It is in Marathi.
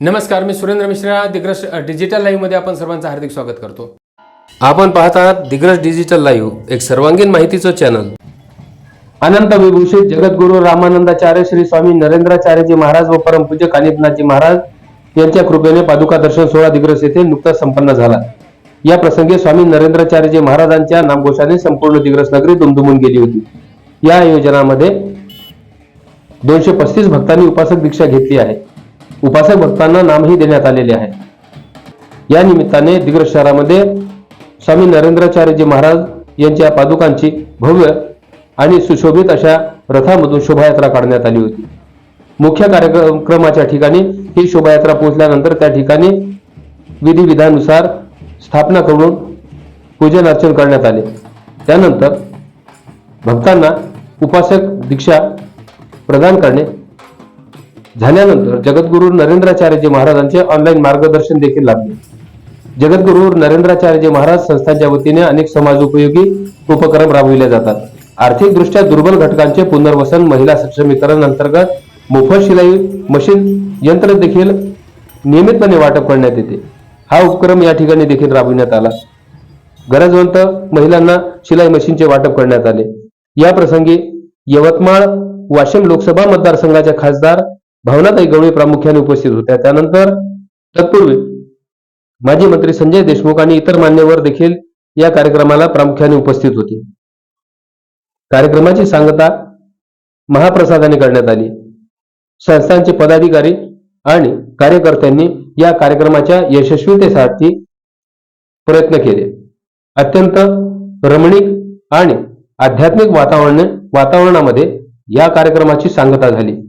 नमस्कार मी सुरेंद्र मिश्रा. दिग्रस डिजिटल लाईव्हमध्ये आपण सर्वांचं हार्दिक स्वागत करतो. आपण पाहत आहात दिग्रस डिजिटल लाईव्ह एक सर्वांगीण माहितीचं चॅनल. अनंत विभूषित जगद्गुरु रामानंदाचार्य श्री स्वामी नरेंद्राचार्यजी महाराज व परमपूज्य कानिपनाथजी महाराज यांच्या कृपेने पादुका दर्शन सोहळा दिग्रस येथे नुकताच संपन्न झाला. या प्रसंगी स्वामी नरेंद्राचार्यजी महाराजांच्या नामघोषाने संपूर्ण दिग्रस नगरी दुमदुमून गेली होती. या आयोजनामध्ये दोनशे पस्तीस भक्तांनी उपासक दीक्षा घेतली आहे. उपासक भक्तांना नामही देण्यात आलेले आहे. या निमित्ताने दिग्रस शहरामध्ये स्वामी नरेंद्राचार्यजी महाराज यांच्या पादुकांची भव्य आणि सुशोभित अशा रथामधून शोभायात्रा काढण्यात आली होती. मुख्य कार्यक्रमाच्या ठिकाणी ही शोभायात्रा पोहोचल्यानंतर त्या ठिकाणी विधिविधानुसार स्थापना करून पूजन अर्चन करण्यात आले. त्यानंतर भक्तांना उपासक दीक्षा प्रदान करणे झाल्यानंतर जगद्गुरु नरेंद्राचार्यजी महाराजांचे ऑनलाईन मार्गदर्शन देखील लाभले. जगद्गुरु नरेंद्राचार्यजी महाराज संस्थांच्या वतीने अनेक समाज उपयोगी उपक्रम राबविले जातात. आर्थिक दृष्ट्या दुर्बल घटकांचे पुनर्वसन महिला सक्षमीकरण अंतर्गत मोफत शिलाई मशीन यंत्र देखील नियमितपणे वाटप करण्यात येते. हा उपक्रम या ठिकाणी देखील राबविण्यात आला. गरजवंत महिलांना शिलाई मशीनचे वाटप करण्यात आले. या प्रसंगी यवतमाळ वाशिम लोकसभा मतदारसंघाच्या खासदार भावनाताई गवळी प्रामुख्याने उपस्थित होत्या. त्यानंतर तत्पूर्वी माजी मंत्री संजय देशमुख आणि इतर मान्यवर देखील या कार्यक्रमाला प्रामुख्याने उपस्थित होते. कार्यक्रमाची सांगता महाप्रसादाने करण्यात आली. संस्थांचे पदाधिकारी आणि कार्यकर्त्यांनी या कार्यक्रमाच्या यशस्वीतेसाठी प्रयत्न केले. अत्यंत रमणीक आणि आध्यात्मिक वातावरण वातावरणामध्ये या कार्यक्रमाची सांगता झाली.